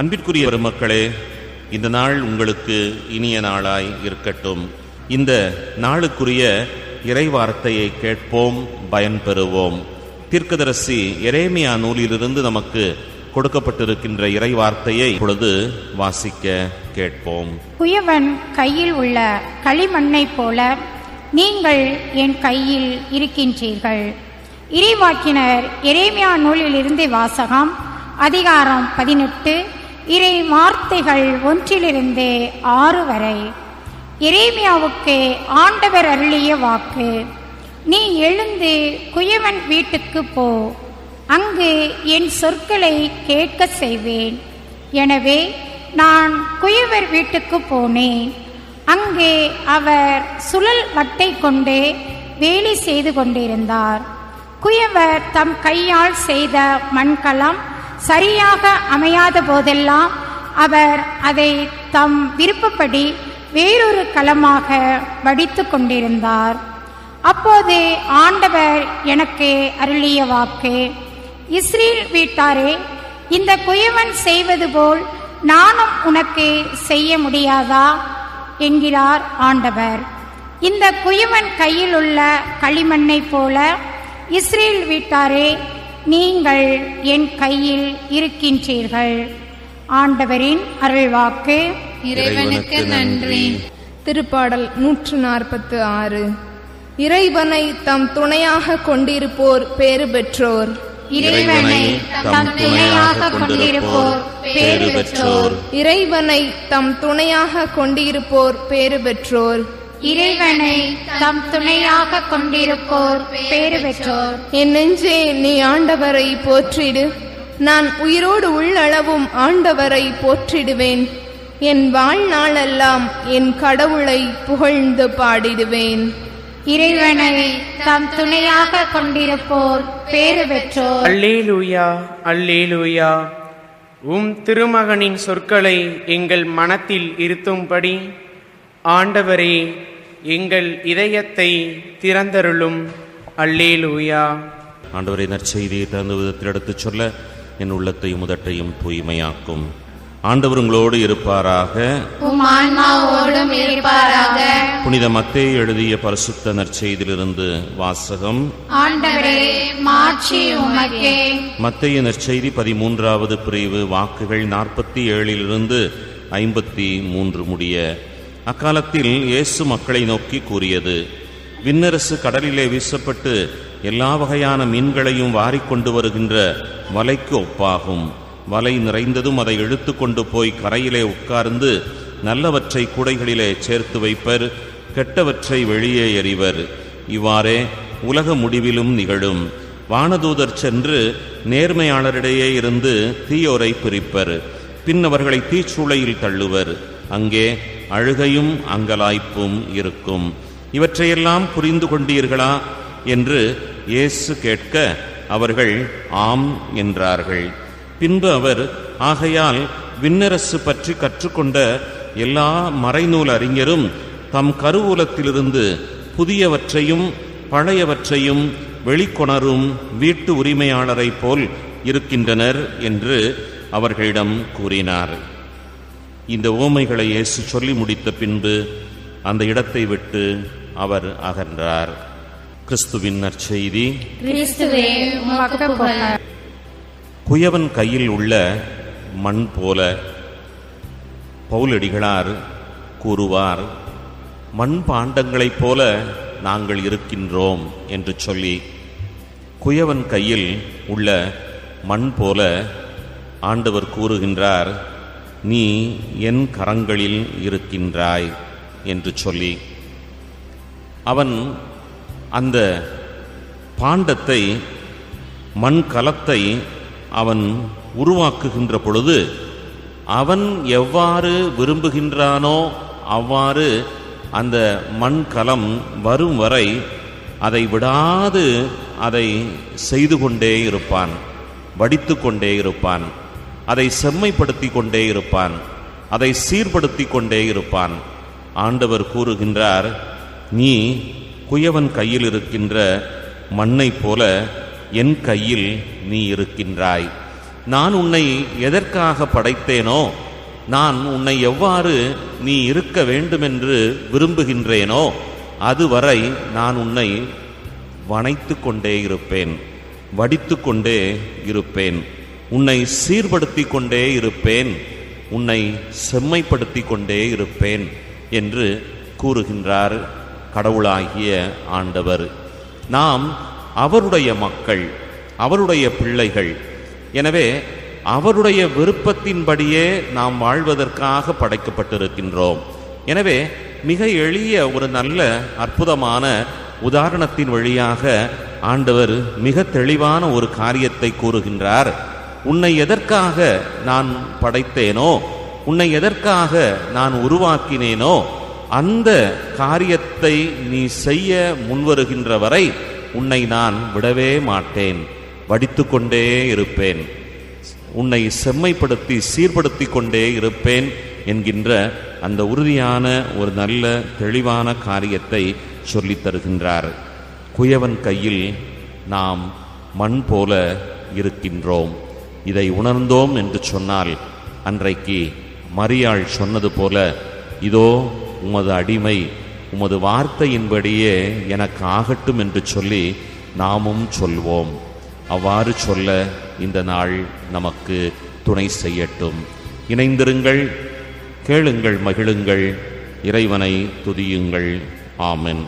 அன்பிற்குரிய பெருமக்களே இந்த நாள் உங்களுக்கு இனிய நாளாய் இருக்கட்டும். இந்த நாளுக்குரிய இறைவார்த்தையை கேட்போம் பயன்பெறுவோம் தீர்க்கதரசி எரேமியா நூலிலிருந்து நமக்கு கொடுக்கப்பட்டிருக்கின்ற இறைவார்த்தையை இப்பொழுது வாசிக்க கேட்போம். குயவன் கையில் உள்ள களிமண்ணைப் போல நீங்கள் என் கையில் இருக்கின்றீர்கள். இறைவாக்கினர் எரேமியா நூலிலிருந்து வாசகம் அதிகாரம் பதினெட்டு இறை வார்த்தைகள் ஒன்றிலிருந்து ஆறு வரை. இறைமியாவுக்கு ஆண்டவர் அருளிய வாக்கு நீ எழுந்து குயவன் வீட்டுக்கு போ. அங்கு என் சொற்களை கேட்க செய்வேன். எனவே நான் குயவர் வீட்டுக்கு போனேன். அங்கே அவர் சுழல் வட்டை கொண்டு வேலை செய்து கொண்டிருந்தார். குயவர் தம் கையால் செய்த மண்கலம் சரியாக அமையாத போதெல்லாம் அவர் அதை தம் விருப்பப்படி வேறொரு களமாக வடித்து கொண்டிருந்தார். அப்போது ஆண்டவர் எனக்கு அருளிய வாக்கு இஸ்ரேல் வீட்டாரே இந்த குயவன் செய்வது போல் நானும் உனக்கு செய்ய முடியாதா? என்கிறார் ஆண்டவர். இந்த குயவன் கையில் உள்ள களிமண்ணைப் போல இஸ்ரேல் வீட்டாரே நீங்கள் என் கையில் இருக்கின்றீர்கள். ஆண்டவரின் அருள்வாக்கு. இறைவனுக்கு நன்றி. திருப்பாடல் நூற்று நாற்பத்து ஆறு இறைவனை தம் துணையாக கொண்டிருப்போர் பேறு பெற்றோர். இறைவனை தம் துணையாக கொண்டிருப்போர் பேறு பெற்றோர். இறைவனை தம் துணையாக கொண்டிருப்போர் பேறு பெற்றோர். இறைவனை தம் துணையாக கொண்டிருப்போர் பேறு பெற்றோர். என் நெஞ்சே நீ ஆண்டவரை போற்றிடு. நான் உயிரோடு உள்ளளவும் ஆண்டவரை போற்றிடுவேன். என் வாழ்நாளெல்லாம் என் கடவுளை புகழ்ந்து பாடிடுவேன். இறைவனை தம் துணையாக கொண்டிருப்போர் பேறு பெற்றோர். அல்லேலூயா அல்லேலூயா. உம் திருமகனின் சொற்களை எங்கள் மனத்தில் இருத்தும்படி ஆண்டவரே எங்கள் இதயத்தை திறந்தருளும். அல்லேலூயா. ஆண்டவரை நற்செய்தியை தகுந்த விதத்தில் எடுத்துச் சொல்ல என் உள்ளத்தையும் முதட்டையும் தூய்மையாக்கும். ஆண்டவர் உங்களோடு இருப்பாராக. புனித மத்தேயு எழுதிய பரிசுத்த நற்செய்தியிலிருந்து வாசகம். ஆண்டவரே மாட்சி உமக்கே. மத்தேயு நற்செய்தி பதிமூன்றாவது பிரிவு வாக்குகள் நாற்பத்தி ஏழிலிருந்து ஐம்பத்தி மூன்று முடிய. அக்காலத்தில் இயேசு மக்களை நோக்கி கூறியது விண்ணரசு கடலிலே வீசப்பட்டு எல்லா வகையான மீன்களையும் வாரிக்கொண்டு வருகின்ற வலைக்கு ஒப்பாகும். வலை நிறைந்ததும் அதை இழுத்து கொண்டு போய் கரையிலே உட்கார்ந்து நல்லவற்றை கூடைகளிலே சேர்த்து வைப்பர் கெட்டவற்றை வெளியே எறிவர். இவ்வாறே உலக முடிவிலும் நிகழும். வானதூதர் சென்று நேர்மையாளரிடையே இருந்து தீயோரை பிரிப்பர். பின் அவர்களை தீச்சூளையில் தள்ளுவர். அங்கே அழுகையும் அங்கலாய்ப்பும் இருக்கும். இவற்றையெல்லாம் புரிந்து கொண்டீர்களா? என்று இயேசு கேட்க அவர்கள் ஆம் என்றார்கள். பின்பு அவர் ஆகையால் விண்ணரசு பற்றி கற்றுக்கொண்ட எல்லா மறைநூல் அறிஞரும் தம் கருவூலத்திலிருந்து புதியவற்றையும் பழையவற்றையும் வெளிக்கொணரும் வீட்டு உரிமையாளரைப் போல் இருக்கின்றனர் என்று அவர்களிடம் கூறினார். இந்த ஓமைகளை இயேசு சொல்லி முடித்த பின்பு அந்த இடத்தை விட்டு அவர் அகன்றார். கிறிஸ்துவின் நற்செய்தி. குயவன் கையில் உள்ள மண் போல பவுலடிகளார் கூறுவார் மண் பாண்டங்களைப் போல நாங்கள் இருக்கின்றோம் என்று சொல்லி குயவன் கையில் உள்ள மண் போல ஆண்டவர் கூறுகின்றார் நீ என் கரங்களில் இருக்கின்றாய் என்று சொல்லி அவன் அந்த பாண்டத்தை மண் கலத்தை அவன் உருவாக்குகின்ற பொழுது அவன் எவ்வாறு விரும்புகின்றானோ அவ்வாறு அந்த மண் கலம் வரும் வரை அதை விடாது அதை செய்து கொண்டே இருப்பான் வடித்து கொண்டே இருப்பான். அதை செம்மைப்படுத்தி கொண்டே இருப்பான். அதை சீர்படுத்தி கொண்டே இருப்பான். ஆண்டவர் கூறுகின்றார் நீ குயவன் கையில் இருக்கின்ற மண்ணைப் போல என் கையில் நீ இருக்கின்றாய். நான் உன்னை எதற்காக படைத்தேனோ நான் உன்னை எவ்வாறு நீ இருக்க வேண்டுமென்று விரும்புகின்றேனோ அதுவரை நான் உன்னை வனைத்து கொண்டே இருப்பேன் வடித்து கொண்டே இருப்பேன். உன்னை சீர்படுத்தி கொண்டே இருப்பேன். உன்னை செம்மைப்படுத்தி கொண்டே இருப்பேன் என்று கூறுகின்றார் கடவுளாகிய ஆண்டவர். நாம் அவருடைய மக்கள் அவருடைய பிள்ளைகள். எனவே அவருடைய விருப்பத்தின்படியே நாம் வாழ்வதற்காக படைக்கப்பட்டிருக்கின்றோம். எனவே மிக எளிய ஒரு நல்ல அற்புதமான உதாரணத்தின் வழியாக ஆண்டவர் மிக தெளிவான ஒரு காரியத்தை கூறுகின்றார். உன்னை எதற்காக நான் படைத்தேனோ உன்னை எதற்காக நான் உருவாக்கினேனோ அந்த காரியத்தை நீ செய்ய முன்வருகின்ற வரை உன்னை நான் விடவே மாட்டேன். வடித்து கொண்டே இருப்பேன். உன்னை செம்மைப்படுத்தி சீர்படுத்தி கொண்டே இருப்பேன் என்கின்ற அந்த உறுதியான ஒரு நல்ல தெளிவான காரியத்தை சொல்லித் தருகின்றார். குயவன் கையில் நாம் மண் போல இருக்கின்றோம். இதை உணர்ந்தோம் என்று சொன்னால் அன்றைக்கு மரியாள் சொன்னது போல இதோ உமது அடிமை உமது வார்த்தையின்படியே எனக்கு ஆகட்டும் என்று சொல்லி நாமும் சொல்வோம். அவ்வாறு சொல்ல இந்த நாள் நமக்கு துணை செய்யட்டும். இணைந்திருங்கள் கேளுங்கள் மகிழுங்கள் இறைவனை துதியுங்கள். ஆமென்.